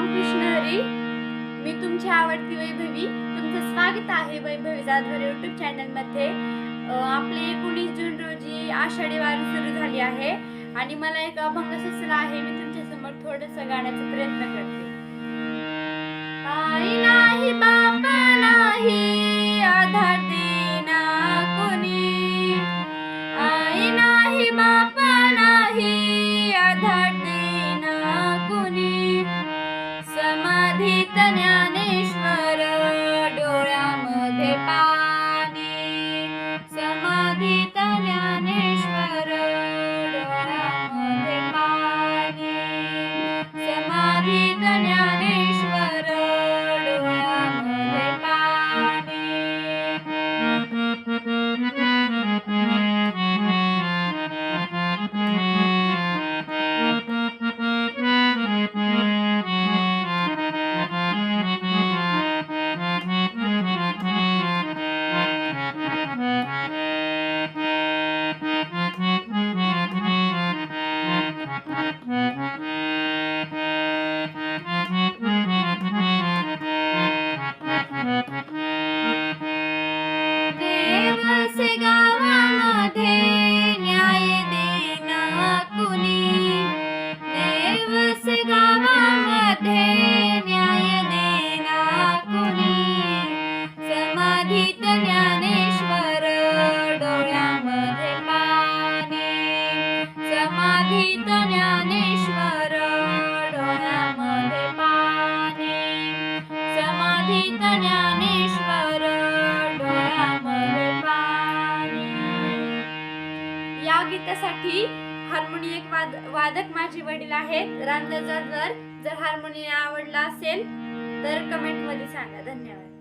रामकृष्ण हरी मी तुमची आवडती वैभवी. तुमचं स्वागत आहे वैभवी जाधवर युट्यूब चॅनलमध्ये अं, आपले एकोणीस जून रोजी आषाढी वारी सुरू झाली आहे आणि मला एक अभंग सुचला आहे. मी तुमच्यासमोर थोडस गाण्याचा प्रयत्न करते. आई नाही बाप नाही. समाधीत समाधीत ज्ञानेश्वर डोळ्यामध्ये पाणी. समाधीत ज्ञानेश्वर डोळ्यामध्ये पाणी. समाधीत ज्ञानेश्वर डोळ्यामध्ये पाणी. या गीतासाठी हार्मोनी वाद वादक माझे वडील आहेत. रांजर जर जर हार्मोनियम आवडला असेल तर कमेंटमध्ये सांगा. धन्यवाद.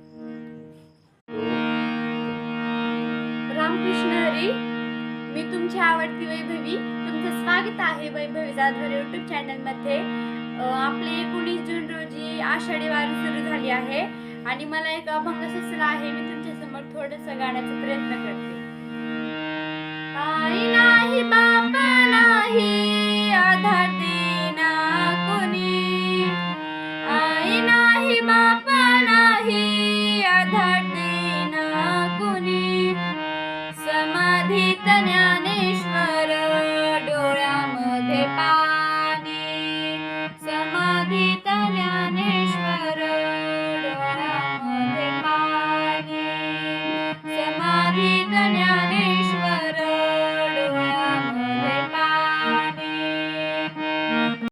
रामकृष्ण मी तुमची आवडती वैभवी. तुमचं स्वागत आहे वैभवी जाधवर युट्यूब चॅनलमध्ये अं, आपले एकोणीस जून रोजी आषाढी वारी सुरू झाली आहे आणि मला एक अभंग सुचला आहे. मी तुमच्यासमोर थोडस गाण्याचा प्रयत्न करते. ഞാൻ